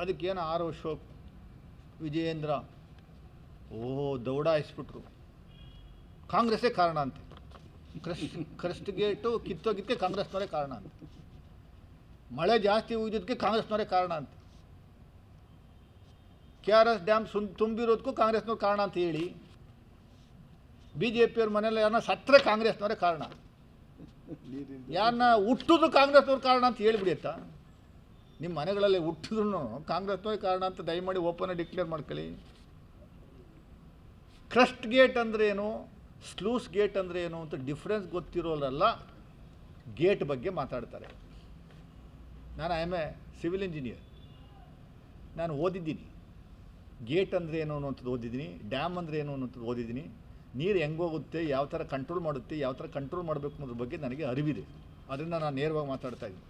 ಅದಕ್ಕೇನು ಆರ್ ಅಶೋಕ್, ವಿಜಯೇಂದ್ರ, ಓ ದೌಡಾಯಿಸ್ಬಿಟ್ರು ಕಾಂಗ್ರೆಸ್ಸೇ ಕಾರಣ ಅಂತೆ. ಕ್ರಸ್ಟ್ ಕ್ರಸ್ಟ್ ಗೇಟು ಕಿತ್ತೋಗಿದ್ದಕ್ಕೆ ಕಾಂಗ್ರೆಸ್ನವರೇ ಕಾರಣ ಅಂತ. ಮಳೆ ಜಾಸ್ತಿ ಉಗಿದಕ್ಕೆ ಕಾಂಗ್ರೆಸ್ನವರೇ ಕಾರಣ ಅಂತ. ಕೆ ಆರ್ ಎಸ್ ಡ್ಯಾಮ್ ಸುನ್ ತುಂಬಿರೋದಕ್ಕೂ ಕಾಂಗ್ರೆಸ್ನವ್ರು ಕಾರಣ ಅಂತ ಹೇಳಿ ಬಿ ಜೆ ಪಿಯವ್ರ ಮನೇಲಿ ಯಾರನ್ನ ಸತ್ತರೆ ಕಾಂಗ್ರೆಸ್ನವರೇ ಕಾರಣ. ಯಾರನ್ನ ಹುಟ್ಟಿದ್ರು ಕಾಂಗ್ರೆಸ್ನವ್ರ ಕಾರಣ ಅಂತ ಹೇಳ್ಬಿಡಿ ಆಯ್ತಾ? ನಿಮ್ಮ ಮನೆಗಳಲ್ಲಿ ಹುಟ್ಟಿದ್ರು ಕಾಂಗ್ರೆಸ್ನವ್ರ ಕಾರಣ ಅಂತ ದಯಮಾಡಿ ಓಪನ್ ಡಿಕ್ಲೇರ್ ಮಾಡ್ಕೊಳ್ಳಿ. ಕ್ರಸ್ಟ್ ಗೇಟ್ ಅಂದರೆ ಏನು? ಸ್ಲೂಸ್ ಗೇಟ್ ಅಂದರೆ ಏನು ಅಂತ ಡಿಫ್ರೆನ್ಸ್ ಗೊತ್ತಿರೋರೆಲ್ಲ ಗೇಟ್ ಬಗ್ಗೆ ಮಾತಾಡ್ತಾರೆ. ನಾನು I am a civil engineer ನಾನು ಓದಿದ್ದೀನಿ. ಗೇಟ್ ಅಂದರೆ ಏನು ಅನ್ನೋಂಥದ್ದು ಓದಿದ್ದೀನಿ. ಡ್ಯಾಮ್ ಅಂದರೆ ಏನು ಅನ್ನೋಂಥದ್ದು ಓದಿದ್ದೀನಿ. ನೀರು ಹೆಂಗೋಗುತ್ತೆ ಯಾವ ಥರ ಕಂಟ್ರೋಲ್ ಮಾಡುತ್ತೆ, ಯಾವ ಥರ ಕಂಟ್ರೋಲ್ ಮಾಡಬೇಕು ಅನ್ನೋದ್ರ ಬಗ್ಗೆ ನನಗೆ ಅರಿವಿದೆ. ಅದರಿಂದ ನಾನು ನೇರವಾಗಿ ಮಾತಾಡ್ತಾ ಇದ್ದೀನಿ.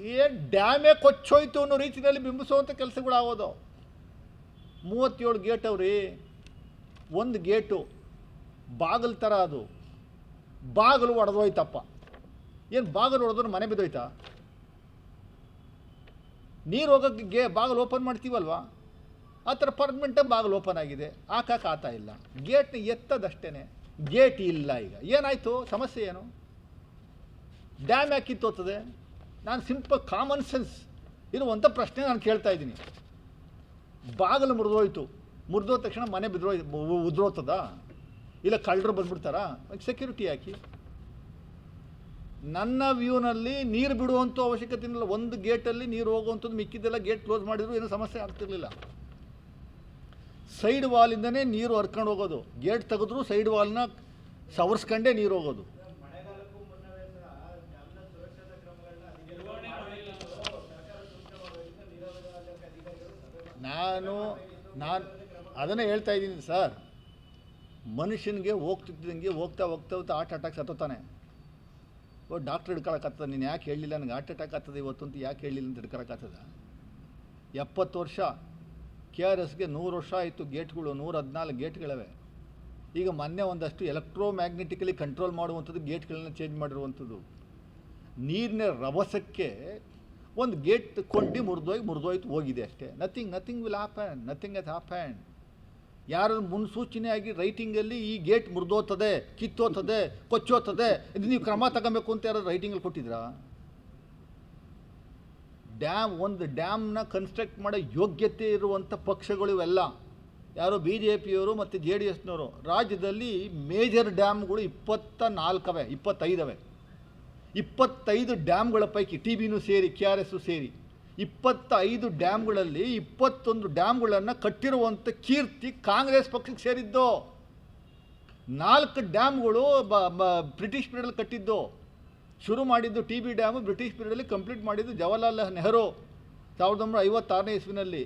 ಏನು ಡ್ಯಾಮೇ ಕೊಚ್ಚೋಯ್ತು ಅನ್ನೋ ರೀತಿಯಲ್ಲಿ ಬಿಂಬಿಸುವಂಥ ಕೆಲಸಗಳಾಗೋದು. ಮೂವತ್ತೇಳು ಗೇಟ್ ಅವ್ರಿ. ಒಂದು ಗೇಟು. ಬಾಗಿಲು ಥರ ಅದು. ಬಾಗಿಲು ಒಡೆದೋಯ್ತಪ್ಪ. ಏನು ಬಾಗಿಲು ಒಡೆದ್ರೆ ಮನೆ ಬಿದ್ದೋಯ್ತಾ? ನೀರು ಹೋಗೋಕ್ಕೆ ಗೇ ಬಾಗಿಲು ಓಪನ್ ಮಾಡ್ತೀವಲ್ವಾ? ಆ ಥರ ಪರ್ಮನೆಂಟಾಗಿ ಬಾಗಿಲು ಓಪನ್ ಆಗಿದೆ. ಹಾಕಕ್ಕೆ ಆತ ಇಲ್ಲ. ಗೇಟ್ನ ಎತ್ತದಷ್ಟೇ ಗೇಟ್ ಇಲ್ಲ ಈಗ. ಏನಾಯಿತು? ಸಮಸ್ಯೆ ಏನು? ಡ್ಯಾಮ್ ಯಾಕೆ ಕಿತ್ತೋಗ್ತದೆ? ನಾನು ಸಿಂಪಲ್ ಕಾಮನ್ ಸೆನ್ಸ್ ಇರುವಂಥ ಪ್ರಶ್ನೆ ನಾನು ಕೇಳ್ತಾ ಇದ್ದೀನಿ. ಬಾಗಿಲು ಮುರಿದೋಯ್ತು. ಮುರಿದೋದ ತಕ್ಷಣ ಮನೆ ಬಿದ್ರೋ ಉದ್ರೋತದ? ಇಲ್ಲ ಕಳ್ಳರು ಬಂದ್ಬಿಡ್ತಾರಾ? ಸೆಕ್ಯೂರಿಟಿ ಹಾಕಿ. ನನ್ನ ವ್ಯೂನಲ್ಲಿ ನೀರು ಬಿಡುವಂಥ ಅವಶ್ಯಕತೆ ಇಲ್ಲ ಒಂದು ಗೇಟಲ್ಲಿ ನೀರು ಹೋಗುವಂಥದ್ದು ಮಿಕ್ಕಿದ್ದೆಲ್ಲ ಗೇಟ್ ಕ್ಲೋಸ್ ಮಾಡಿದ್ರು ಏನೂ ಸಮಸ್ಯೆ ಆಗ್ತಿರ್ಲಿಲ್ಲ. ಸೈಡ್ ವಾಲಿಂದನೇ ನೀರು ಹರ್ಕೊಂಡು ಹೋಗೋದು. ಗೇಟ್ ತೆಗೆದ್ರು ಸೈಡ್ ವಾಲ್ನ ಸವರ್ಸ್ಕೊಂಡೇ ನೀರು ಹೋಗೋದು. ನಾನು ಅದನ್ನೇ ಹೇಳ್ತಾ ಇದ್ದೀನಿ ಸರ್. ಮನುಷ್ಯನಿಗೆ ಹೋಗ್ತಿದ್ದಂಗೆ ಹೋಗ್ತಾ ಹೋಗ್ತಾ ಹೋಗ್ತಾ ಹಾರ್ಟ್ ಅಟ್ಯಾಕ್ ಸತ್ತೋತಾನೆ ಓ ಡಾಕ್ಟ್ರ್ ಹಿಡ್ಕೊಳಕತ್ತದ ನೀನು ಯಾಕೆ ಹೇಳಲಿಲ್ಲ ನನಗೆ ಹಾರ್ಟ್ ಅಟ್ಯಾಕ್ ಆಗ್ತದೆ ಇವತ್ತು ಅಂತ ಯಾಕೆ ಹೇಳಲಿಲ್ಲ ಅಂತ ಹಿಡ್ಕೊಳಕತ್ತದ ಎಪ್ಪತ್ತು ವರ್ಷ ಕೆ ಆರ್ ಎಸ್ಗೆ ನೂರು ವರ್ಷ ಆಯಿತು ಗೇಟ್ಗಳು, ನೂರ ಹದಿನಾಲ್ಕು ಗೇಟ್ಗಳಿವೆ. ಈಗ ಮೊನ್ನೆ ಒಂದಷ್ಟು ಎಲೆಕ್ಟ್ರೋ ಮ್ಯಾಗ್ನೆಟಿಕಲಿ ಕಂಟ್ರೋಲ್ ಮಾಡುವಂಥದ್ದು ಗೇಟ್ಗಳನ್ನ ಚೇಂಜ್ ಮಾಡಿರುವಂಥದ್ದು. ನೀರಿನ ರಭಸಕ್ಕೆ ಒಂದು ಗೇಟ್ ಕೊಂಡಿ ಮುರಿದೋಗಿ ಮುರಿದೋಯ್ತು ಹೋಗಿದೆ ಅಷ್ಟೇ. Nothing nothing will happen nothing at happen ಯಾರು ಮುನ್ಸೂಚನೆಯಾಗಿ ರೈಟಿಂಗಲ್ಲಿ ಈ ಗೇಟ್ ಮುರಿದೋತದೆ ಕಿತ್ತೋತದೆ ಕೊಚ್ಚೋತದೆ ಇದು ನೀವು ಕ್ರಮ ತಗೋಬೇಕು ಅಂತ ಯಾರು ರೈಟಿಂಗಲ್ಲಿ ಕೊಟ್ಟಿದ್ರಾ? ಡ್ಯಾಮ್ ಒಂದು ಡ್ಯಾಮ್ನ ಕನ್ಸ್ಟ್ರಕ್ಟ್ ಮಾಡೋ ಯೋಗ್ಯತೆ ಇರುವಂಥ ಪಕ್ಷಗಳು ಇವೆಲ್ಲ. ಯಾರು ಬಿ ಜೆ ಪಿಯವರು ಮತ್ತು ಜೆ ಡಿ ಎಸ್ನವರು ರಾಜ್ಯದಲ್ಲಿ ಮೇಜರ್ ಡ್ಯಾಮ್ಗಳು ಇಪ್ಪತ್ತ ನಾಲ್ಕವೆ, ಇಪ್ಪತ್ತೈದವೆ. ಇಪ್ಪತ್ತೈದು ಡ್ಯಾಮ್ಗಳ ಪೈಕಿ ಟಿ ಬಿನೂ ಸೇರಿ, ಕೆ ಆರ್ ಎಸ್ಸು ಸೇರಿ ಇಪ್ಪತ್ತೈದು ಡ್ಯಾಮ್ಗಳಲ್ಲಿ ಇಪ್ಪತ್ತೊಂದು ಡ್ಯಾಮ್ಗಳನ್ನು ಕಟ್ಟಿರುವಂಥ ಕೀರ್ತಿ ಕಾಂಗ್ರೆಸ್ ಪಕ್ಷಕ್ಕೆ ಸೇರಿದ್ದು, ನಾಲ್ಕು ಡ್ಯಾಮ್ಗಳು ಬ್ರಿಟಿಷ್ ಪೀರಿಯಡಲ್ಲಿ ಕಟ್ಟಿದ್ದು, ಶುರು ಮಾಡಿದ್ದು ಟಿ ಬಿ ಡ್ಯಾಮು, ಬ್ರಿಟಿಷ್ ಪೀರಿಯಡಲ್ಲಿ ಕಂಪ್ಲೀಟ್ ಮಾಡಿದ್ದು ಜವಾಹರ್ಲಾಲ್ ನೆಹರು ಸಾವಿರದ ಒಂಬೈನೂರ ಐವತ್ತಾರನೇ ಇಸ್ವಿನಲ್ಲಿ.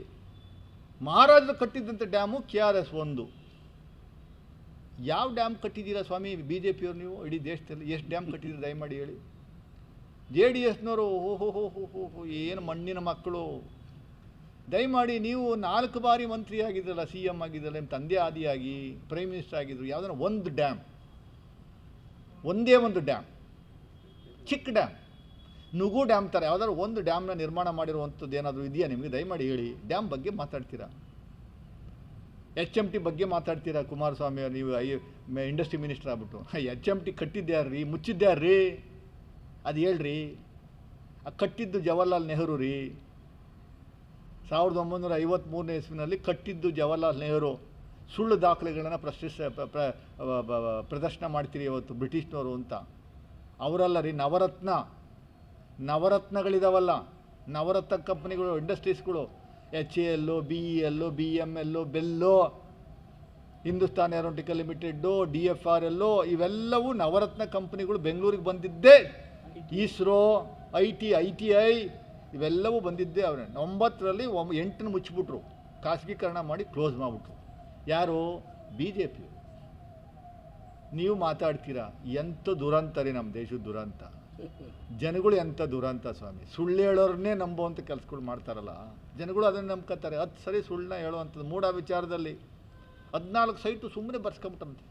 ಮಹಾರಾಜರು ಕಟ್ಟಿದ್ದಂಥ ಡ್ಯಾಮು ಕೆ ಆರ್ ಎಸ್ ಒಂದು. ಯಾವ ಡ್ಯಾಮ್ ಕಟ್ಟಿದ್ದೀರಾ ಸ್ವಾಮಿ? ಬಿ ಜೆ ಪಿಯವ್ರು ನೀವು? ಇಡೀ ದೇಶದಲ್ಲಿ ಎಷ್ಟು ಡ್ಯಾಮ್ ಕಟ್ಟಿದ್ದೀರಿ ದಯಮಾಡಿ ಹೇಳಿ. ಜೆ ಡಿ ಎಸ್ನವರು ಓಹೋ ಹೋ ಹೋ ಹೋ ಹೋ ಏನು ಮಣ್ಣಿನ ಮಕ್ಕಳು. ದಯಮಾಡಿ ನೀವು ನಾಲ್ಕು ಬಾರಿ ಮಂತ್ರಿ ಆಗಿದ್ರಲ್ಲ, ಸಿ ಎಂ ಆಗಿದ್ದಲ್ಲ ನಿಮ್ಮ ತಂದೆ ಆದಿಯಾಗಿ ಪ್ರೈಮ್ ಮಿನಿಸ್ಟರ್ ಆಗಿದ್ದರು ಯಾವುದನ್ನ ಒಂದು ಡ್ಯಾಮ್. ಒಂದೇ ಒಂದು ಡ್ಯಾಮ್. ಚಿಕ್ಕ ಡ್ಯಾಮ್. ನುಗು ಡ್ಯಾಮ್ ಥರ ಯಾವುದಾದ್ರು ಒಂದು ಡ್ಯಾಮ್ನ ನಿರ್ಮಾಣ ಮಾಡಿರುವಂಥದ್ದು ಏನಾದರೂ ಇದೆಯಾ ನಿಮಗೆ? ದಯಮಾಡಿ ಹೇಳಿ. ಡ್ಯಾಮ್ ಬಗ್ಗೆ ಮಾತಾಡ್ತೀರಾ? ಎಚ್ ಎಂ ಟಿ ಬಗ್ಗೆ ಮಾತಾಡ್ತೀರಾ ಕುಮಾರಸ್ವಾಮಿ ನೀವು ಐ ಇಂಡಸ್ಟ್ರಿ ಮಿನಿಸ್ಟರ್ ಆಗ್ಬಿಟ್ಟು. ಎಚ್ ಎಂ ಟಿ ಕಟ್ಟಿದ್ಯಾರ್ರಿ ಮುಚ್ಚಿದ್ಯಾರ್ರಿ ಅದು ಹೇಳ್ರಿ, ಆ ಕಟ್ಟಿದ್ದು ಜವಾಹರ್ಲಾಲ್ ನೆಹರು ರೀ. ಸಾವಿರದ ಒಂಬೈನೂರ ಐವತ್ತ್ಮೂರನೇ ಇಸ್ವಿನಲ್ಲಿ ಕಟ್ಟಿದ್ದು ಜವಾಹರ್ಲಾಲ್ ನೆಹರು. ಸುಳ್ಳು ದಾಖಲೆಗಳನ್ನು ಪ್ರಶ್ನಿಸ ಪ್ರದರ್ಶನ ಮಾಡ್ತೀರಿ ಇವತ್ತು ಬ್ರಿಟಿಷ್ನವರು ಅಂತ. ಅವರಲ್ಲ ರೀ, ನವರತ್ನ. ನವರತ್ನಗಳಿದಾವಲ್ಲ, ನವರತ್ನ ಕಂಪ್ನಿಗಳು, ಇಂಡಸ್ಟ್ರೀಸ್ಗಳು. H A L B E L B M L BEL, Hindustan aeronautical limited, D F R L ಇವೆಲ್ಲವೂ ನವರತ್ನ ಕಂಪ್ನಿಗಳು ಬೆಂಗಳೂರಿಗೆ ಬಂದಿದ್ದೇ. ISRO, I T I T I, ಇವೆಲ್ಲವೂ ಬಂದಿದ್ದೆ ಅವರೇ. ಒಂಬತ್ತರಲ್ಲಿ ಒಮ್, ಎಂಟನ್ನು ಮುಚ್ಚಿಬಿಟ್ರು. ಖಾಸಗೀಕರಣ ಮಾಡಿ ಕ್ಲೋಸ್ ಮಾಡಿಬಿಟ್ರು. ಯಾರು? B J P. ನೀವು ಮಾತಾಡ್ತೀರಾ? ಎಂಥ ದುರಂತ ರೀ ನಮ್ಮ ದೇಶದ ದುರಂತ. ಜನಗಳು ಎಂಥ ದುರಂತ ಸ್ವಾಮಿ. ಸುಳ್ಳು ಹೇಳೋರನ್ನೇ ನಂಬುವಂಥ ಕೆಲಸಗಳು ಮಾಡ್ತಾರಲ್ಲ. ಜನಗಳು ಅದನ್ನು ನಂಬ್ಕೋತಾರೆ ಹತ್ತು ಸರಿ ಸುಳ್ಳನ್ನ ಹೇಳುವಂಥದ್ದು ಮೂಢ ವಿಚಾರದಲ್ಲಿ ಹದಿನಾಲ್ಕು ಸೈಟು ಸುಮ್ಮನೆ ಬರ್ಸ್ಕೊಂಬಿಟ್ಟಂತೆ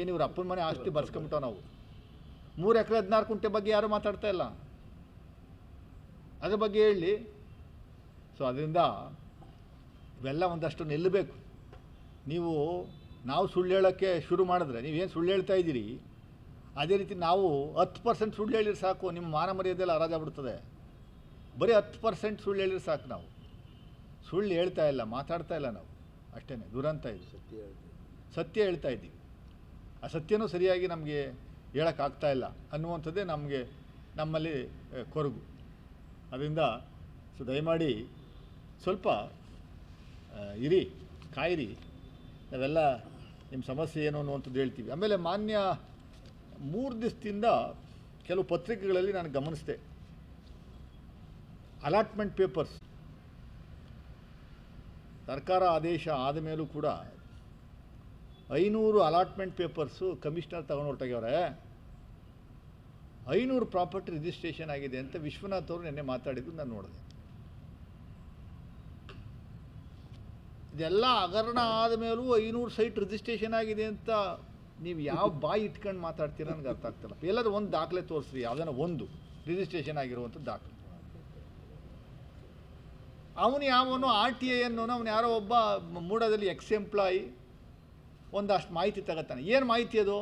ಏನು ಇವ್ರ ಅಪ್ಪನ ಮನೆ ಆಸ್ತಿ ಬರ್ಸ್ಕೊಂಬಿಟ್ಟವ ನಾವು? ಮೂರು ಎಕರೆ ಹದಿನಾರು ಕುಂಟೆ ಬಗ್ಗೆ ಯಾರು ಮಾತಾಡ್ತಾ ಇಲ್ಲ. ಅದ್ರ ಬಗ್ಗೆ ಹೇಳಿ. ಸೊ ಅದರಿಂದ ಇವೆಲ್ಲ ಒಂದಷ್ಟು ನಿಲ್ಲಬೇಕು. ನೀವು ನಾವು ಸುಳ್ಳು ಹೇಳೋಕ್ಕೆ ಶುರು ಮಾಡಿದ್ರೆ ನೀವೇನು ಸುಳ್ಳು ಹೇಳ್ತಾ ಇದ್ದೀರಿ? ಅದೇ ರೀತಿ ನಾವು ಹತ್ತು ಪರ್ಸೆಂಟ್ ಸುಳ್ಳು ಹೇಳಿದ್ರೆ ಸಾಕು ನಿಮ್ಮ ಮಾನ ಮರ್ಯಾದೆಲ್ಲ ಹರಾಜಾಗ್ಬಿಡ್ತದೆ ಬರೀ ಹತ್ತು ಪರ್ಸೆಂಟ್ ಸುಳ್ಳು ಹೇಳಿದ್ರೆ ಸಾಕು ನಾವು. ಸುಳ್ಳು ಹೇಳ್ತಾ ಇಲ್ಲ ಮಾತಾಡ್ತಾ ಇಲ್ಲ ನಾವು. ಅಷ್ಟೇ ದುರಂತ ಇದು. ಸತ್ಯ ಸತ್ಯ ಹೇಳ್ತಾ ಇದ್ದೀವಿ. ಆ ಸತ್ಯನೂ ಸರಿಯಾಗಿ ನಮಗೆ ಹೇಳೋಕ್ಕಾಗ್ತಾ ಇಲ್ಲ ಅನ್ನುವಂಥದ್ದೇ ನಮಗೆ ನಮ್ಮಲ್ಲಿ ಕೊರಗು. ಅದರಿಂದ ಸೊ ದಯಮಾಡಿ ಸ್ವಲ್ಪ ಇರಿ, ಕಾಯಿರಿ. ನಾವೆಲ್ಲ ನಿಮ್ಮ ಸಮಸ್ಯೆ ಏನು ಅನ್ನುವಂಥದ್ದು ಹೇಳ್ತೀವಿ. ಆಮೇಲೆ ಮಾನ್ಯ ಮೂರು ದಿವಸದಿಂದ ಕೆಲವು ಪತ್ರಿಕೆಗಳಲ್ಲಿ ನಾನು ಗಮನಿಸಿದೆ. ಅಲಾಟ್ಮೆಂಟ್ ಪೇಪರ್ಸ್ ಸರ್ಕಾರ ಆದೇಶ ಆದ ಮೇಲೂ ಕೂಡ ಐನೂರು ಅಲಾಟ್ಮೆಂಟ್ ಪೇಪರ್ಸು ಕಮಿಷನರ್ ತಗೊಂಡು ಹೊರಟೋಗ್ಯವ್ರೆ. ಐನೂರು ಪ್ರಾಪರ್ಟಿ ರಿಜಿಸ್ಟ್ರೇಷನ್ ಆಗಿದೆ ಅಂತ ವಿಶ್ವನಾಥ್ ಅವರು ನಿನ್ನೆ ಮಾತಾಡಿದ್ದು ನಾನು ನೋಡಿದೆ. ಇದೆಲ್ಲ ಹಗರಣ ಆದ ಮೇಲೂ ಐನೂರು ಸೈಟ್ ರಿಜಿಸ್ಟ್ರೇಷನ್ ಆಗಿದೆ ಅಂತ ನೀವು ಯಾವ ಬಾಯಿ ಇಟ್ಕೊಂಡು ಮಾತಾಡ್ತೀರ ನನಗೆ ಅರ್ಥ ಆಗ್ತಿಲ್ಲ. ಎಲ್ಲಾದರೂ ಒಂದು ದಾಖಲೆ ತೋರಿಸ್ರಿ ಯಾವುದನ್ನ ಒಂದು ರಿಜಿಸ್ಟ್ರೇಷನ್ ಆಗಿರುವಂಥ ದಾಖಲೆ. ಅವನು ಯಾವನು ಆರ್ ಟಿ ಐ ಅನ್ನೋನು, ಅವನು ಯಾರೋ ಒಬ್ಬ ಮೂಡದಲ್ಲಿ ಎಕ್ಸ್ ಎಂಪ್ಲಾಯಿ ಒಂದಷ್ಟು ಮಾಹಿತಿ ತಗೋತಾನೆ. ಏನು ಮಾಹಿತಿ ಅದು?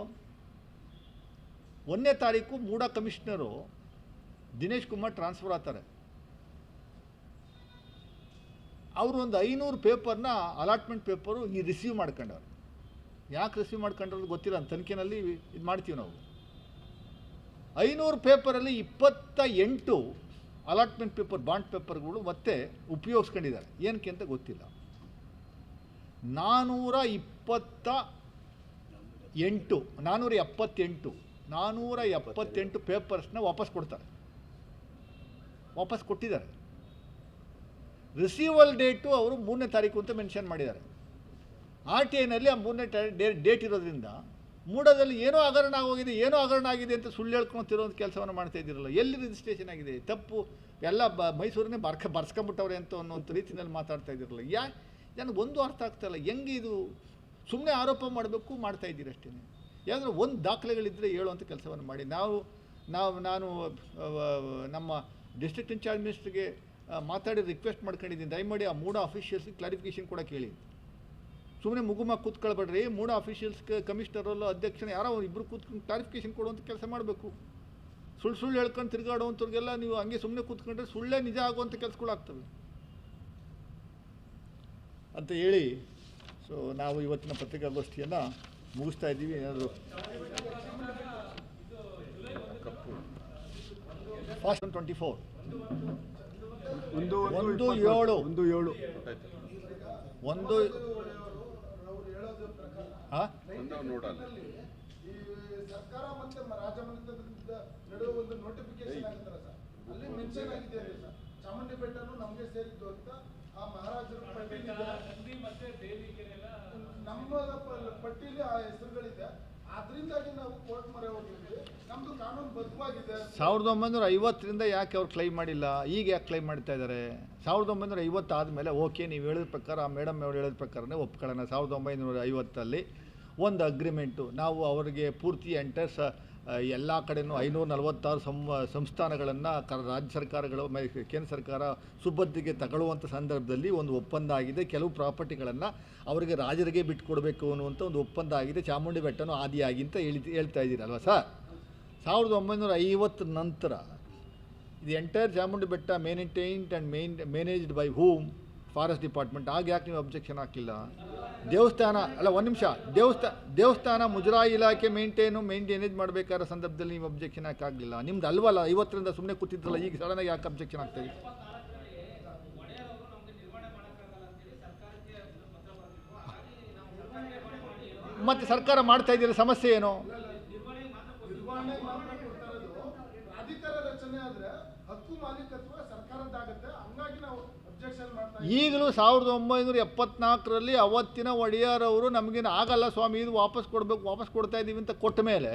ಒಂದನೇ ತಾರೀಕು MUDA commissioner Dinesh Kumar transfer ಆಗ್ತಾರೆ. ಅವರು ಒಂದು ಐನೂರು ಪೇಪರ್ನ ಅಲಾಟ್ಮೆಂಟ್ ಪೇಪರು ಈ ರಿಸೀವ್ ಮಾಡ್ಕೊಂಡವ್ರು. ಯಾಕೆ ರಿಸೀವ್ ಮಾಡ್ಕೊಂಡ್ರು ಗೊತ್ತಿಲ್ಲ ತನಿಖೆನಲ್ಲಿ ಇದು ಮಾಡ್ತೀವಿ ನಾವು. ಐನೂರು ಪೇಪರಲ್ಲಿ ಇಪ್ಪತ್ತ ಎಂಟು ಅಲಾಟ್ಮೆಂಟ್ ಪೇಪರ್, ಬಾಂಡ್ ಪೇಪರ್ಗಳು ಮತ್ತೆ ಉಪಯೋಗಿಸ್ಕೊಂಡಿದ್ದಾರೆ. ಏನಕ್ಕೆ ಅಂತ ಗೊತ್ತಿಲ್ಲ. ನಾನ್ನೂರ ಇಪ್ಪತ್ತ ಎಂಟು ನಾನ್ನೂರ ಎಪ್ಪತ್ತೆಂಟು ನಾನ್ನೂರ ಎಪ್ಪತ್ತೆಂಟು ಪೇಪರ್ಸ್ನ ವಾಪಸ್ ಕೊಡ್ತಾರೆ. ವಾಪಸ್ ಕೊಟ್ಟಿದ್ದಾರೆ. ರಿಸೀವಲ್ ಡೇಟು ಅವರು ಮೂರನೇ ತಾರೀಕು ಅಂತ ಮೆನ್ಷನ್ ಮಾಡಿದ್ದಾರೆ. ಆರ್ ಟಿ ಐನಲ್ಲಿ ಆ ಮೂರನೇ ಡೇಟ್ ಇರೋದ್ರಿಂದ ಮೂಡದಲ್ಲಿ ಏನೋ ಹಗರಣ ಆಗೋಗಿದೆ, ಏನೋ ಹಗರಣ ಆಗಿದೆ ಅಂತ ಸುಳ್ಳು ಹೇಳ್ಕೊತಿರೋ ಒಂದು ಕೆಲಸವನ್ನು ಮಾಡ್ತಾ ಇದ್ದೀರಲ್ಲ, ಎಲ್ಲಿ ರಿಜಿಸ್ಟ್ರೇಷನ್ ಆಗಿದೆ? ತಪ್ಪು, ಎಲ್ಲ ಬ, ಮೈಸೂರನ್ನೇ ಬರ್ಕ ಬರ್ಸ್ಕೊಂಬಿಟ್ಟವ್ರೆ ಅಂತ ಅನ್ನೋಂಥ ರೀತಿಯಲ್ಲಿ ಮಾತಾಡ್ತಾ ಇದ್ದಿರಲ್ಲ, ಯಾ ನನಗೆ ಒಂದು ಅರ್ಥ ಆಗ್ತಾಯಿಲ್ಲ ಹೆಂಗೆ ಇದು ಸುಮ್ಮನೆ ಆರೋಪ ಮಾಡಬೇಕು, ಮಾಡ್ತಾ ಇದ್ದೀರಿ ಅಷ್ಟೇ ಯಾಕಂದರೆ ಒಂದು ದಾಖಲೆಗಳಿದ್ದರೆ ಹೇಳುವಂಥ ಕೆಲಸವನ್ನು ಮಾಡಿ. ನಾವು ನಾವು, ನಾನು ನಮ್ಮ ಡಿಸ್ಟ್ರಿಕ್ಟ್ ಇನ್ಚಾರ್ಜ್ ಮಿನಿಸ್ಟ್ರಿಗೆ ಮಾತಾಡಿ ರಿಕ್ವೆಸ್ಟ್ ಮಾಡ್ಕೊಂಡಿದ್ದೀನಿ. ದಯಮಾಡಿ ಆ ಮೂಡ ಅಫಿಷಿಯಲ್ಸ್ಗೆ ಕ್ಲಾರಿಫಿಕೇಷನ್ ಕೂಡ ಕೇಳಿ. ಸುಮ್ಮನೆ ಮುಗುಮ ಕೂತ್ಕೊಳ್ಬೇಡ್ರಿ. ಮೂಡ ಆಫೀಷಿಯಲ್ಸ್ಗೆ ಕಮಿಷನರಲ್ಲೋ ಅಧ್ಯಕ್ಷನ ಯಾರೋ ಇಬ್ಬರು ಕೂತ್ಕೊಂಡು ಕ್ಲಾರಿಫಿಕೇಷನ್ ಕೊಡುವಂಥ ಕೆಲಸ ಮಾಡಬೇಕು. ಸುಳ್ಳು ಸುಳ್ಳು ಹೇಳ್ಕೊಂಡು ತಿರುಗಾಡುವಂಥವ್ರಿಗೆಲ್ಲ ನೀವು ಹಂಗೆ ಸುಮ್ಮನೆ ಕೂತ್ಕೊಂಡ್ರೆ ಸುಳ್ಳೇ ನಿಜ ಆಗುವಂಥ ಕೆಲಸಗಳಾಗ್ತವೆ ಅಂತ ಹೇಳಿ ಸೊ ನಾವು ಇವತ್ತಿನ ಪತ್ರಿಕಾಗೋಷ್ಠಿಯನ್ನು ಮುಗಿಸ್ತಾ ಇದ್ದೀವಿ. ಏನಾದರೂ ಫಾಸ್ಟ್ ಟ್ವೆಂಟಿ ಫೋರ್ ಒಂದು ಒಂದು. ಏಳು. ಒಂದು ಏಳು ಒಂದು ಹಾಂ ಈ ಸರ್ಕಾರ ಮತ್ತೆ ಮ- ರಾಜಮನೆತನದ ನಡುವೆ ಒಂದು ನೋಟಿಫಿಕೇಶನ್ ಆಗುತ್ತಲ್ಲ ಸರ್? ಅಲ್ಲಿ ಮೆನ್ಷನ್ ಆಗಿದೆ ಸರ್? ಚಾಮುಂಡಿ ಬೆಟ್ಟನು ನಮಗೆ ಸೇರಿದ್ದು ಅಂತ ಆ ಮಹಾರಾಜರ ನಮ್ಮ ಪಟ್ಟಿಲಿ ಆ ಹೆಸರುಗಳಿದೆ. ಅದರಿಂದಾಗಿ ನಾವು ಕೋರ್ಟ್ ಮೊರೆ ಹೋಗಿದ್ವಿ. ನಮ್ದು ಕಾನೂನು ಬದ್ಧವಾಗಿದೆ. ಸಾವಿರದ ಒಂಬೈನೂರ ಐವತ್ತರಿಂದ ಯಾಕೆ ಅವ್ರು ಕ್ಲೈಮ್ ಮಾಡಿಲ್ಲ? ಈಗ ಯಾಕೆ ಕ್ಲೈಮ್ ಮಾಡ್ತಾ ಇದ್ದಾರೆ? ಸಾವಿರದ ಒಂಬೈನೂರ ಐವತ್ತು ಆದಮೇಲೆ ಓಕೆ ನೀವು ಹೇಳಿದ ಪ್ರಕಾರ ಆ ಮೇಡಮ್ ಅವ್ರು ಹೇಳಿದ ಪ್ರಕಾರನೇ ಒಪ್ಕೊಳ್ಳೋಣ. ಸಾವಿರದ ಒಂಬೈನೂರ ಐವತ್ತಲ್ಲಿ ಒಂದು ಅಗ್ರಿಮೆಂಟು ನಾವು ಅವರಿಗೆ ಪೂರ್ತಿ ಎಂಟರ್ಸ್ ಸ ಎಲ್ಲ ಕಡೆಯೂ ಐನೂರ ನಲವತ್ತಾರು ಸಂ ಸಂಸ್ಥಾನಗಳನ್ನು ಕ, ರಾಜ್ಯ ಸರ್ಕಾರಗಳು ಕೇಂದ್ರ ಸರ್ಕಾರ ಸುಬ್ಬದ್ದಿಗೆ ತಗೊಳ್ಳುವಂಥ ಸಂದರ್ಭದಲ್ಲಿ ಒಂದು ಒಪ್ಪಂದ ಆಗಿದೆ. ಕೆಲವು ಪ್ರಾಪರ್ಟಿಗಳನ್ನು ಅವರಿಗೆ ರಾಜರಿಗೆ ಬಿಟ್ಟುಕೊಡಬೇಕು ಅನ್ನುವಂಥ ಒಂದು ಒಪ್ಪಂದ ಆಗಿದೆ. ಚಾಮುಂಡಿ ಬೆಟ್ಟನೂ ಆದಿಯಾಗಿ ಅಂತ ಹೇಳಿ, ಹೇಳ್ತಾ ಇದ್ದೀರಲ್ವ ಸರ್? ಸಾವಿರದ ಒಂಬೈನೂರ ಐವತ್ತರ ನಂತರ ಇದು ಎಂಟೈರ್ ಚಾಮುಂಡಿ ಬೆಟ್ಟ maintained and man managed by whom forest department ಆಗ ಯಾಕೆ ನೀವು ಅಬ್ಜೆಕ್ಷನ್ ಹಾಕಿಲ್ಲ? ದೇವಸ್ಥಾನ, ಅಲ್ಲ ಒಂದು ನಿಮಿಷ. ದೇವಸ್ಥಾನ ದೇವಸ್ಥಾನ ಮುಜರಾಯಿ ಇಲಾಖೆ ಮೇಂಟೈನು ಮೇಂಟೈನೇಜ್ ಮಾಡಬೇಕಾದ ಸಂದರ್ಭದಲ್ಲಿ ನೀವು ಅಬ್ಜೆಕ್ಷನ್ ಹಾಕಾಗಲಿಲ್ಲ ನಿಮ್ದು ಅಲ್ವಲ್ಲ, ಐವತ್ತರಿಂದ ಸುಮ್ಮನೆ ಕೂತಿದ್ರಲ್ಲ, ಈಗ ಸಡನ್ನಾಗಿ ಯಾಕೆ ಅಬ್ಜೆಕ್ಷನ್ ಆಗ್ತಾ ಇದೆ ಮತ್ತೆ ಸರ್ಕಾರ ಮಾಡ್ತಾ ಇದ್ದೀರ? ಸಮಸ್ಯೆ ಏನು? ಹಕ್ಕು ಸರ್ಕಾರದ್ದಾಗತ್ತೆ ಹಂಗಾಗಿ ನಾವು ಅಬ್ಜೆಕ್ಷನ್ ಮಾಡ್ತಾ ಇದ್ದೀವಿ. ಈಗಲೂ ಸಾವಿರದ ಒಂಬೈನೂರ ಎಪ್ಪತ್ನಾಲ್ಕರಲ್ಲಿ ಅವತ್ತಿನ ಒಡೆಯರವರು ನಮಗೇನು ಆಗಲ್ಲ ಸ್ವಾಮಿ ಇದು ವಾಪಸ್ ಕೊಡಬೇಕು ವಾಪಸ್ ಕೊಡ್ತಾ ಇದ್ದೀವಿ ಅಂತ ಕೊಟ್ಟ ಮೇಲೆ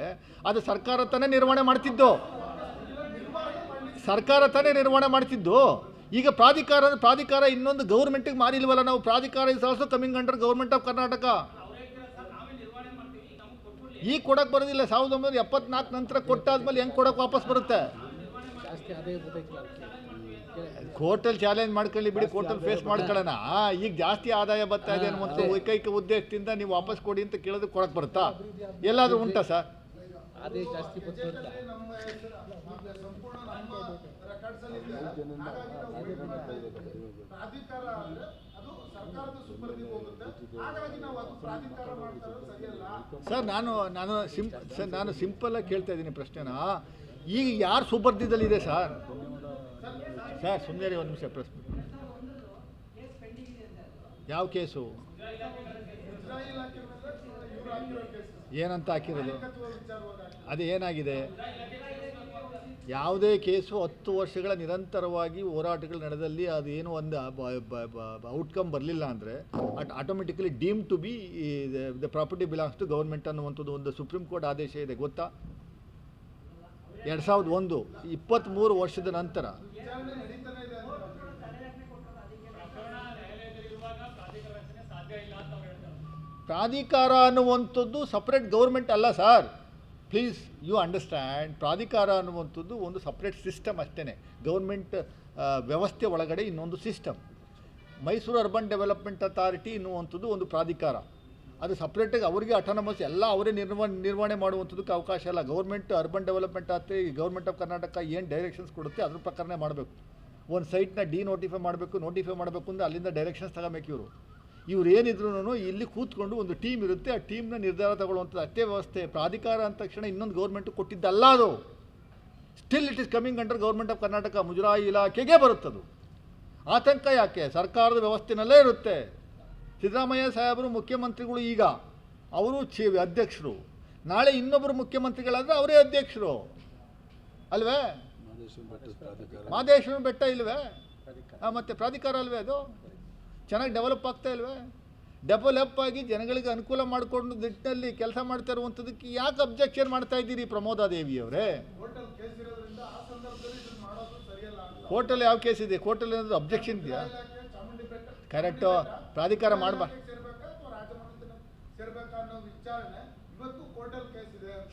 ಅದು ಸರ್ಕಾರ ತಾನೇ ನಿರ್ವಹಣೆ ಮಾಡ್ತಿದ್ದು. ಸರ್ಕಾರ ತಾನೇ ನಿರ್ವಹಣೆ ಮಾಡ್ತಿದ್ದು. ಈಗ ಪ್ರಾಧಿಕಾರ ಪ್ರಾಧಿಕಾರ ಇನ್ನೊಂದು ಗೌರ್ಮೆಂಟಿಗೆ ಮಾರಿಲ್ವಲ್ಲ ನಾವು ಪ್ರಾಧಿಕಾರ is also coming under government of Karnataka ಈಗ ಕೊಡಕ್ಕೆ ಬರೋದಿಲ್ಲ ಸಾವಿರದ ಒಂಬೈನೂರ ಎಪ್ಪತ್ನಾಲ್ಕು ನಂತರ ಕೊಟ್ಟಾದ್ಮೇಲೆ ಹೆಂಗೆ ಕೊಡಕ್ಕೆ ವಾಪಸ್ ಬರುತ್ತೆ ಜಾಸ್ತಿ ಆದಾಯ ಬರ್ತೈತಿಲ್ಲ ಅದಕ್ಕೆ ಕೋರ್ಟಲ್ಲಿ ಚಾಲೆಂಜ್ ಮಾಡ್ಕೊಳ್ಳಿ ಬಿಡಿ ಕೋರ್ಟಲ್ಲಿ ಫೇಸ್ ಮಾಡ್ಕೊಳ್ಳೋಣ. ಈಗ ಜಾಸ್ತಿ ಆದಾಯ ಬರ್ತಾ ಇದೆ ಅನ್ನುವಂಥ ಏಕೈಕ ಉದ್ದೇಶದಿಂದ ನೀವು ವಾಪಸ್ ಕೊಡಿ ಅಂತ ಕೇಳೋದು ಕೊಡಕ್ಕೆ ಬರುತ್ತಾ? ಎಲ್ಲಾದರೂ ಉಂಟಾ ಸರ್? ಜಾಸ್ತಿ ಸರ್ ನಾನು ನಾನು ಸಿಂಪ್ ಸರ್ ನಾನು ಆಗಿ ಕೇಳ್ತಾ ಇದ್ದೀನಿ ಪ್ರಶ್ನೆನ. ಈಗ ಯಾರು ಸುಪರ್ದಿದಲ್ಲಿದೆ ಸರ್? ಸರ್ ಸುಮ್ಮನೆ ಒಂದು ನಿಮಿಷ ಪ್ರಶ್ನೆ ಯಾವ ಕೇಸು? ಏನಂತ ಹಾಕಿರೋದು. ಅದು ಏನಾಗಿದೆ? ಯಾವುದೇ ಕೇಸು ಹತ್ತು ವರ್ಷಗಳ ನಿರಂತರವಾಗಿ ಹೋರಾಟಗಳು ನಡೆದಲ್ಲಿ ಅದು ಏನು ಒಂದು ಔಟ್ಕಮ್ ಬರಲಿಲ್ಲ ಅಂದರೆ, at automatically deem to be the property belongs to government ಅನ್ನುವಂಥದ್ದು ಒಂದು ಸುಪ್ರೀಂ ಕೋರ್ಟ್ ಆದೇಶ ಇದೆ, ಗೊತ್ತಾ? ಎರಡು ಸಾವಿರದ ಒಂದು ಇಪ್ಪತ್ತ್ಮೂರು ವರ್ಷದ ನಂತರ ಪ್ರಾಧಿಕಾರ ಅನ್ನುವಂಥದ್ದು ಸಪ್ರೇಟ್ ಗೌರ್ಮೆಂಟ್ ಅಲ್ಲ ಸರ್ ಪ್ಲೀಸ್ ಯು ಅಂಡರ್ಸ್ಟ್ಯಾಂಡ್ ಪ್ರಾಧಿಕಾರ ಅನ್ನುವಂಥದ್ದು ಒಂದು ಸಪ್ರೇಟ್ ಸಿಸ್ಟಮ್ ಅಷ್ಟೇ ಗೌರ್ಮೆಂಟ್ ವ್ಯವಸ್ಥೆ ಒಳಗಡೆ ಇನ್ನೊಂದು system Mysuru urban development authority ಎನ್ನುವಂಥದ್ದು ಒಂದು ಪ್ರಾಧಿಕಾರ. ಅದು ಸಪ್ರೇಟಾಗಿ ಅವರಿಗೆ ಅಟಾನಮಸ್ ಎಲ್ಲ ಅವರೇ ನಿರ್ವ, ನಿರ್ವಹಣೆ ಮಾಡುವಂಥದ್ದಕ್ಕೆ ಅವಕಾಶ ಇಲ್ಲ. ಗೌರ್ಮೆಂಟ್ ಅರ್ಬನ್ ಡೆವಲಪ್ಮೆಂಟ್ ಆಗುತ್ತೆ ಗೌರ್ಮೆಂಟ್ ಆಫ್ ಕರ್ನಾಟಕ ಏನು ಡೈರೆಕ್ಷನ್ಸ್ ಕೊಡುತ್ತೆ ಅದ್ರ ಪ್ರಕಾರನೇ ಮಾಡಬೇಕು. ಒಂದು ಸೈಟ್ನ ಡಿ ನೋಟಿಫೈ ಮಾಡಬೇಕು ನೋಟಿಫೈ ಮಾಡಬೇಕು ಅಂದರೆ ಅಲ್ಲಿಂದ ಡೈರೆಕ್ಷನ್ಸ್ ತಗೋಬೇಕು ಇವರು. ಇವ್ರು ಏನಿದ್ರು ಇಲ್ಲಿ ಕೂತ್ಕೊಂಡು ಒಂದು ಟೀಮ್ ಇರುತ್ತೆ, ಆ ಟೀಮ್ನ ನಿರ್ಧಾರ ತಗೊಳ್ಳುವಂಥದ್ದು ಅಷ್ಟೇ ವ್ಯವಸ್ಥೆ ಪ್ರಾಧಿಕಾರ ಅಂದ ತಕ್ಷಣ ಇನ್ನೊಂದು ಗೌರ್ಮೆಂಟ್ ಕೊಟ್ಟಿದ್ದಲ್ಲ ಅದು. Still it is coming under government of Karnataka Muzrai ಇಲಾಖೆಗೆ ಬರುತ್ತದು. ಆತಂಕ ಯಾಕೆ? ಸರ್ಕಾರದ ವ್ಯವಸ್ಥೆನಲ್ಲೇ ಇರುತ್ತೆ. ಸಿದ್ದರಾಮಯ್ಯ ಸಾಹೇಬರು ಮುಖ್ಯಮಂತ್ರಿಗಳು ಈಗ ಅವರು ಚಿ ಅಧ್ಯಕ್ಷರು. ನಾಳೆ ಇನ್ನೊಬ್ಬರು ಮುಖ್ಯಮಂತ್ರಿಗಳಾದರೆ ಅವರೇ ಅಧ್ಯಕ್ಷರು. ಅಲ್ವೇ? ಮಾದೇಶ್ವರ ಬೆಟ್ಟ ಇಲ್ವೇ? ಹಾಂ ಮತ್ತು ಪ್ರಾಧಿಕಾರ ಅಲ್ವೇ ಅದು? ಚೆನ್ನಾಗಿ ಡೆವಲಪ್ ಆಗ್ತಾ ಇಲ್ವೇ? ಡೆವಲಪ್ ಆಗಿ ಜನಗಳಿಗೆ ಅನುಕೂಲ ಮಾಡಿಕೊಂಡು ನಿಟ್ಟಿನಲ್ಲಿ ಕೆಲಸ ಮಾಡ್ತಾ ಇರುವಂಥದ್ದಕ್ಕೆ ಯಾಕೆ ಅಬ್ಜೆಕ್ಷನ್ ಮಾಡ್ತಾ ಇದ್ದೀರಿ ಪ್ರಮೋದಾದೇವಿಯವರೇ ದೇವಿ ಕೇಸ್ ಇರೋದ್ರಿಂದ ಆ ಸಂದರ್ಭದಲ್ಲಿ ಮಾಡೋದು ಸರಿಯಲ್ಲ ಅಂತ. ಕೋರ್ಟಲ್ಲಿ ಯಾವ ಕೇಸ್ ಇದೆ? ಕೋರ್ಟಲ್ಲಿ ಏನಾದರೂ ಅಬ್ಜೆಕ್ಷನ್ ಇದೆಯಾ? ಕರೆಕ್ಟು ಪ್ರಾಧಿಕಾರ ಮಾಡ್ಬಾ.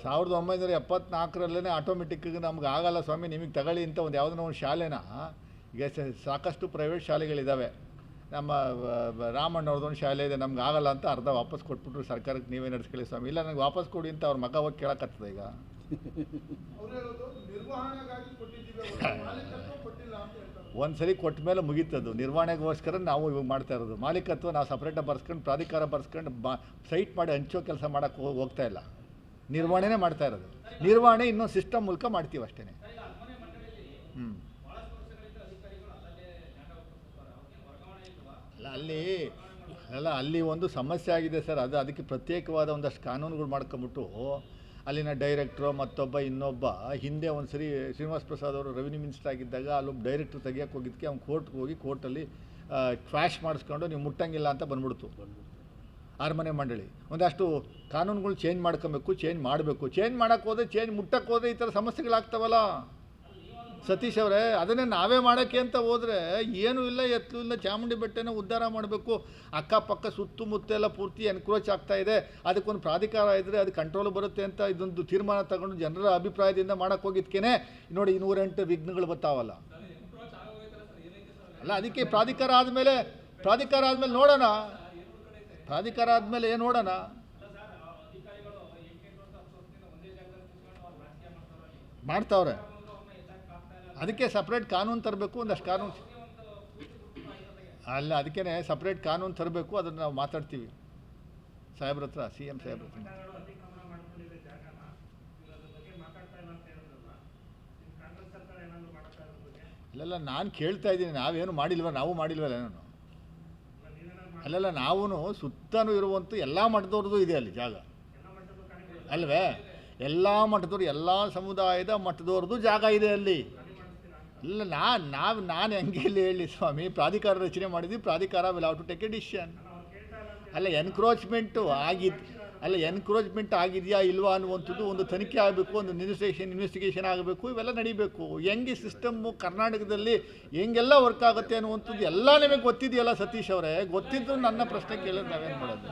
ಸಾವಿರದ ಒಂಬೈನೂರ ಎಪ್ಪತ್ನಾಲ್ಕರಲ್ಲೇ ಆಟೋಮೆಟಿಕ್ಕಾಗಿ ನಮ್ಗೆ ಆಗಲ್ಲ ಸ್ವಾಮಿ ನಿಮಗೆ ತಗೊಳ್ಳಿ ಅಂತ ಒಂದು ಯಾವುದೋ ಒಂದು ಶಾಲೆನ? ಈಗ ಸಾಕಷ್ಟು ಪ್ರೈವೇಟ್ ಶಾಲೆಗಳಿದ್ದಾವೆ ನಮ್ಮ ರಾಮಣ್ಣವ್ರದ್ದೊಂದು ಶಾಲೆ ಇದೆ ನಮ್ಗೆ ಆಗಲ್ಲ ಅಂತ ಅರ್ಧ ವಾಪಸ್ ಕೊಟ್ಬಿಟ್ರು ಸರ್ಕಾರಕ್ಕೆ ನೀವೇ ನಡೆಸ್ಕೊಳ್ಳಿ ಸ್ವಾಮಿ. ಇಲ್ಲ ನನಗೆ ವಾಪಸ್ ಕೊಡಿ ಅಂತ ಅವ್ರ ಮಗ ಹೋಗಿ ಕೇಳಕತ್ತದ ಈಗ? ಒಂದು ಸರಿ ಕೊಟ್ಟ ಮೇಲೆ ಮುಗೀತದ್ದು. ನಿರ್ವಹಣೆಗೋಸ್ಕರ ನಾವು ಇವಾಗ ಮಾಡ್ತಾ ಇರೋದು. ಮಾಲೀಕತ್ವ ನಾವು ಸಪ್ರೇಟಾಗಿ ಬರ್ಸ್ಕೊಂಡು, ಪ್ರಾಧಿಕಾರ ಬರ್ಸ್ಕೊಂಡು, ಬಾ ಸೈಟ್ ಮಾಡಿ ಹಂಚೋ ಕೆಲಸ ಮಾಡೋಕ್ಕೆ ಹೋಗ್ತಾ ಇಲ್ಲ. ನಿರ್ವಹಣೆನೇ ಮಾಡ್ತಾ ಇರೋದು. ನಿರ್ವಹಣೆ ಇನ್ನೂ ಸಿಸ್ಟಮ್ ಮೂಲಕ ಮಾಡ್ತೀವಿ ಅಷ್ಟೇ ಹ್ಞೂ ಅಲ್ಲ, ಅಲ್ಲಿ ಅಲ್ಲ, ಅಲ್ಲಿ ಒಂದು ಸಮಸ್ಯೆ ಆಗಿದೆ ಸರ್. ಅದು ಅದಕ್ಕೆ ಪ್ರತ್ಯೇಕವಾದ ಒಂದಷ್ಟು ಕಾನೂನುಗಳು ಮಾಡ್ಕೊಂಬಿಟ್ಟು ಅಲ್ಲಿನ ಡೈರೆಕ್ಟ್ರು ಮತ್ತೊಬ್ಬ, ಇನ್ನೊಬ್ಬ. ಹಿಂದೆ ಒಂದು ಸರಿ ಶ್ರೀನಿವಾಸ ಪ್ರಸಾದ್ ಅವರು ರೆವಿನ್ಯೂ ಮಿನಿಸ್ಟರ್ ಆಗಿದ್ದಾಗ ಅಲ್ಲೊಬ್ಬ ಡೈರೆಕ್ಟ್ರು ತೆಗಿಯೋಕೆ ಹೋಗಿದ್ದಕ್ಕೆ ಅವ್ನು ಕೋರ್ಟ್ಗೆ ಹೋಗಿ ಕೋರ್ಟಲ್ಲಿ ಕ್ವಾಶ್ ಮಾಡಿಸ್ಕೊಂಡು ನೀವು ಮುಟ್ಟಂಗಿಲ್ಲ ಅಂತ ಬಂದ್ಬಿಡ್ತು. ಅರಮನೆ ಮಂಡಳಿ. ಒಂದಷ್ಟು ಕಾನೂನುಗಳು ಚೇಂಜ್ ಮಾಡ್ಕೊಬೇಕು ಚೇಂಜ್ ಮಾಡಬೇಕು. ಚೇಂಜ್ ಮಾಡೋಕ್ಕೋದ್ರೆ ಚೇಂಜ್ ಮುಟ್ಟಕ್ಕೆ ಹೋದ್ರೆ ಈ ಥರ ಸಮಸ್ಯೆಗಳಾಗ್ತಾವಲ್ಲ. ಸತೀಶ್ ಅವರೇ, ಅದನ್ನೇ ನಾವೇ ಮಾಡೋಕ್ಕೆ ಅಂತ ಹೋದರೆ ಏನೂ ಇಲ್ಲ ಎತ್ತಲು ಇಲ್ಲ, ಚಾಮುಂಡಿ ಬೆಟ್ಟನ ಉದ್ಧಾರ ಮಾಡಬೇಕು. ಅಕ್ಕಪಕ್ಕ ಸುತ್ತಮುತ್ತ ಎಲ್ಲ ಪೂರ್ತಿ ಎನ್ಕ್ರೋಚ್ ಆಗ್ತಾ ಇದೆ. ಅದಕ್ಕೊಂದು ಪ್ರಾಧಿಕಾರ ಇದ್ದರೆ ಅದು ಕಂಟ್ರೋಲ್ ಬರುತ್ತೆ ಅಂತ ಇದೊಂದು ತೀರ್ಮಾನ ತಗೊಂಡು ಜನರ ಅಭಿಪ್ರಾಯದಿಂದ ಮಾಡೋಕ್ಕೆ ಹೋಗಿದ್ಕೇನೆ. ನೋಡಿ, ಇನ್ನೂರೆಂಟು ವಿಘ್ನಗಳು ಬರ್ತಾವಲ್ಲ. ಅಲ್ಲ, ಅದಕ್ಕೆ ಪ್ರಾಧಿಕಾರ ಆದಮೇಲೆ ಪ್ರಾಧಿಕಾರ ಆದಮೇಲೆ ನೋಡೋಣ. ಪ್ರಾಧಿಕಾರ ಆದಮೇಲೆ ಏನು ನೋಡೋಣ? ಮಾಡ್ತಾವ್ರೆ. ಅದಕ್ಕೆ ಸಪ್ರೇಟ್ ಕಾನೂನು ತರಬೇಕು ಒಂದಷ್ಟು ಕಾನೂನು ಅಲ್ಲ ಅದಕ್ಕೇ ಸಪ್ರೇಟ್ ಕಾನೂನು ತರಬೇಕು, ಅದನ್ನು ನಾವು ಮಾತಾಡ್ತೀವಿ. ಸಾಹೇಬ್ರ ಹತ್ರ ಸಿ ಎಂ ಸಾಹೇಬ್ರ ಹತ್ರ. ಇಲ್ಲಲ್ಲ ನಾನು ಕೇಳ್ತಾ ಇದ್ದೀನಿ, ನಾವೇನು ಮಾಡಿಲ್ವ, ನಾವು ಮಾಡಿಲ್ವಲ್ಲ ನಾನು ಅಲ್ಲೆಲ್ಲ ನಾವೂ ಸುತ್ತಲೂ ಇರುವಂಥ ಎಲ್ಲ ಮಠದವ್ರದ್ದು ಇದೆ ಅಲ್ಲಿ ಜಾಗ. ಅಲ್ವೇ? ಎಲ್ಲ ಮಠದವ್ರು, ಎಲ್ಲ ಸಮುದಾಯದ ಮಠದವ್ರದ್ದು ಜಾಗ ಇದೆ ಅಲ್ಲಿ. ಇಲ್ಲ ನಾನು, ನಾವು, ನಾನು ಹೆಂಗೆ ಇಲ್ಲಿ ಹೇಳಿ, ಸ್ವಾಮಿ? ಪ್ರಾಧಿಕಾರ ರಚನೆ ಮಾಡಿದ್ವಿ, ಪ್ರಾಧಿಕಾರ will have to take a decision ಅಲ್ಲ ಎನ್ಕ್ರೋಚ್ಮೆಂಟು ಆಗಿದ್ದು ಅಲ್ಲ ಎನ್ಕ್ರೋಚ್ಮೆಂಟ್ ಆಗಿದೆಯಾ ಇಲ್ವಾ ಅನ್ನುವಂಥದ್ದು ಒಂದು ತನಿಖೆ ಆಗಬೇಕು, ಒಂದು ಇನ್ವೆಸ್ಟಿಗೇಷನ್ ಇನ್ವೆಸ್ಟಿಗೇಷನ್ ಆಗಬೇಕು, ಇವೆಲ್ಲ ನಡೀಬೇಕು. ಹೆಂಗೆ ಸಿಸ್ಟಮ್ಮು ಕರ್ನಾಟಕದಲ್ಲಿ ಹೆಂಗೆಲ್ಲ ವರ್ಕ್ ಆಗುತ್ತೆ ಅನ್ನುವಂಥದ್ದು ಎಲ್ಲ ನಿಮಗೆ ಗೊತ್ತಿದೆಯಲ್ಲ, ಸತೀಶ್ ಅವರೇ? ಗೊತ್ತಿದ್ರು ನನ್ನ ಪ್ರಶ್ನೆ ಕೇಳಿದ್ರೆ ನಾವೇನು ಮಾಡೋದು?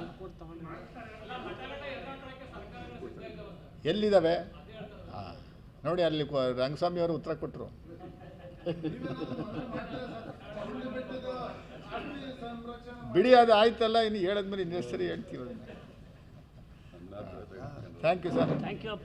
ಎಲ್ಲಿದ್ದಾವೆ? ಹಾಂ, ನೋಡಿ ಅಲ್ಲಿ ರಂಗಸ್ವಾಮಿ ಅವರು ಉತ್ತರ ಕೊಟ್ಟರು ಬಿಡಿ ಅದು ಆಯ್ತಲ್ಲ ಇನ್ನು ಹೇಳದ್ಮೇಲೆ ಇನ್ನೆಷ್ಟು ಸರಿ ಹೇಳ್ತೀವಿ thank you sir thank you